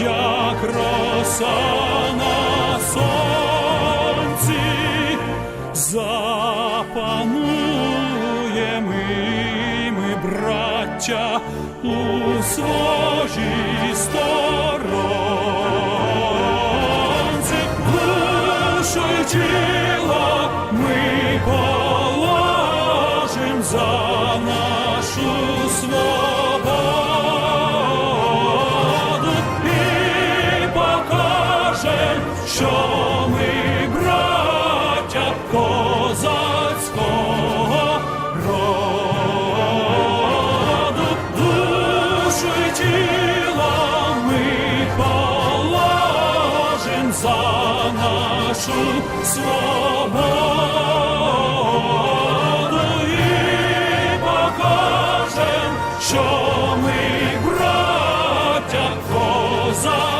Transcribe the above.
як роса на сонці, запануємо і ми, браття, у своїй сторонці, душу ми положим за нашу свободу силами положим за нашу свободу що ми братя козаки.